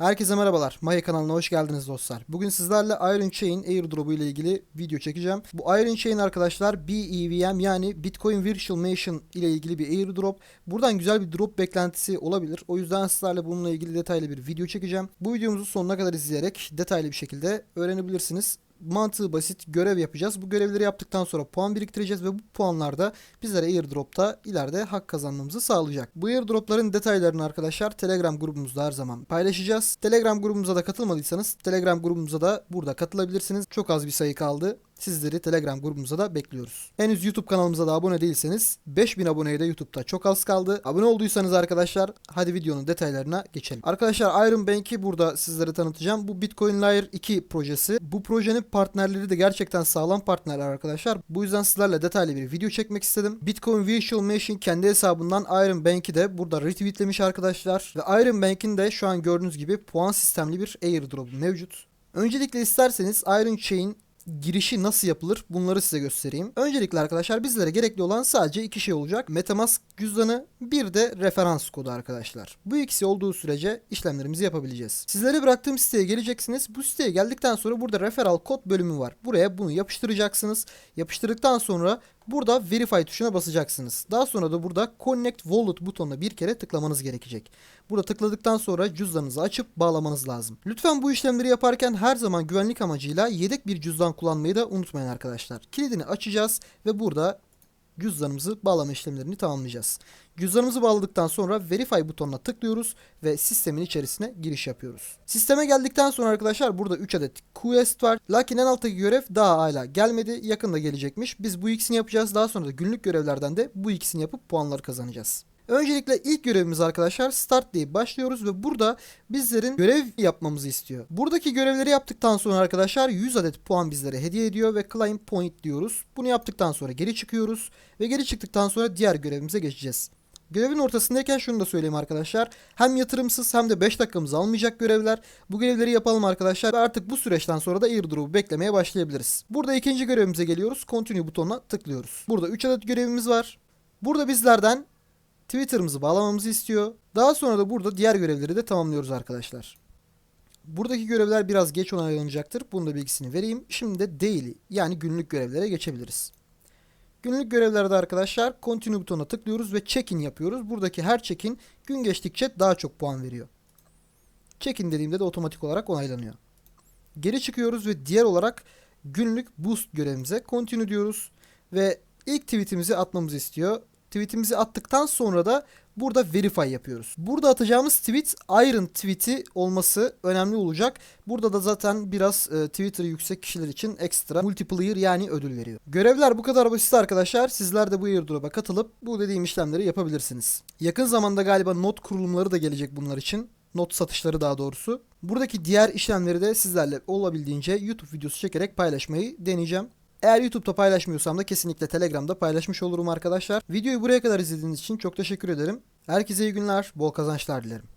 Herkese merhabalar. Maya kanalına hoş geldiniz dostlar. Bugün sizlerle Iron Chain airdrop'u ile ilgili video çekeceğim. Bu Iron Chain arkadaşlar BEVM yani Bitcoin Virtual Machine ile ilgili bir airdrop. Buradan güzel bir drop beklentisi olabilir. O yüzden sizlerle bununla ilgili detaylı bir video çekeceğim. Bu videomuzu sonuna kadar izleyerek detaylı bir şekilde öğrenebilirsiniz mantığı basit görev yapacağız. Bu görevleri yaptıktan sonra puan biriktireceğiz ve bu puanlar da bizlere airdrop'ta ileride hak kazanmamızı sağlayacak. Bu airdrop'ların detaylarını arkadaşlar Telegram grubumuzda her zaman paylaşacağız. Telegram grubumuza da katılmadıysanız Telegram grubumuza da burada katılabilirsiniz. Çok az bir sayı kaldı. Sizleri Telegram grubumuza da bekliyoruz. Henüz YouTube kanalımıza da abone değilseniz 5000 aboneye de YouTube'da çok az kaldı. Abone olduysanız arkadaşlar hadi videonun detaylarına geçelim. Arkadaşlar Iron Bank'i burada sizlere tanıtacağım. Bu Bitcoin Layer 2 projesi. Bu projenin partnerleri de gerçekten sağlam partnerler arkadaşlar. Bu yüzden sizlerle detaylı bir video çekmek istedim. Bitcoin Virtual Machine kendi hesabından Iron Bank'i de burada retweetlemiş arkadaşlar. Ve Iron Bank'in de şu an gördüğünüz gibi puan sistemli bir airdrop mevcut. Öncelikle isterseniz Iron Chain girişi nasıl yapılır bunları size göstereyim. Öncelikle arkadaşlar bizlere gerekli olan sadece iki şey olacak. Metamask cüzdanı bir de referans kodu arkadaşlar. Bu ikisi olduğu sürece işlemlerimizi yapabileceğiz. Sizlere bıraktığım siteye geleceksiniz. Bu siteye geldikten sonra burada referral kod bölümü var. Buraya bunu yapıştıracaksınız. Yapıştırdıktan sonra Burada Verify tuşuna basacaksınız. Daha sonra da burada Connect Wallet butonuna bir kere tıklamanız gerekecek. Burada tıkladıktan sonra cüzdanınızı açıp bağlamanız lazım. Lütfen bu işlemleri yaparken her zaman güvenlik amacıyla yedek bir cüzdan kullanmayı da unutmayın arkadaşlar. Kilidini açacağız ve burada cüzdanımızı bağlama işlemlerini tamamlayacağız. Cüzdanımızı bağladıktan sonra Verify butonuna tıklıyoruz ve sistemin içerisine giriş yapıyoruz. Sisteme geldikten sonra arkadaşlar burada 3 adet quest var. Lakin en alttaki görev daha hala gelmedi. Yakında gelecekmiş. Biz bu ikisini yapacağız. Daha sonra da günlük görevlerden de bu ikisini yapıp puanlar kazanacağız. Öncelikle ilk görevimiz arkadaşlar start diye başlıyoruz ve burada bizlerin görev yapmamızı istiyor. Buradaki görevleri yaptıktan sonra arkadaşlar 100 adet puan bizlere hediye ediyor ve claim point diyoruz. Bunu yaptıktan sonra geri çıkıyoruz ve geri çıktıktan sonra diğer görevimize geçeceğiz. Görevin ortasındayken şunu da söyleyeyim arkadaşlar. Hem yatırımsız hem de 5 dakikamızı almayacak görevler. Bu görevleri yapalım arkadaşlar ve artık bu süreçten sonra da airdrop'u beklemeye başlayabiliriz. Burada ikinci görevimize geliyoruz. Continue butonuna tıklıyoruz. Burada 3 adet görevimiz var. Burada bizlerden Twitter'ımızı bağlamamızı istiyor. Daha sonra da burada diğer görevleri de tamamlıyoruz arkadaşlar. Buradaki görevler biraz geç onaylanacaktır. Bunun da bilgisini vereyim. Şimdi de daily yani günlük görevlere geçebiliriz. Günlük görevlerde arkadaşlar continue butonuna tıklıyoruz ve check-in yapıyoruz. Buradaki her check-in gün geçtikçe daha çok puan veriyor. Check-in dediğimde de otomatik olarak onaylanıyor. Geri çıkıyoruz ve diğer olarak günlük boost görevimize continue diyoruz ve ilk tweetimizi atmamızı istiyor. Tweetimizi attıktan sonra da burada verify yapıyoruz. Burada atacağımız tweet Iron tweet'i olması önemli olacak. Burada da zaten biraz e, Twitter'ı yüksek kişiler için ekstra multiplayer yani ödül veriyor. Görevler bu kadar basit arkadaşlar. Sizler de bu airdrop'a katılıp bu dediğim işlemleri yapabilirsiniz. Yakın zamanda galiba not kurulumları da gelecek bunlar için. Not satışları daha doğrusu. Buradaki diğer işlemleri de sizlerle olabildiğince YouTube videosu çekerek paylaşmayı deneyeceğim. Eğer YouTube'da paylaşmıyorsam da kesinlikle Telegram'da paylaşmış olurum arkadaşlar. Videoyu buraya kadar izlediğiniz için çok teşekkür ederim. Herkese iyi günler, bol kazançlar dilerim.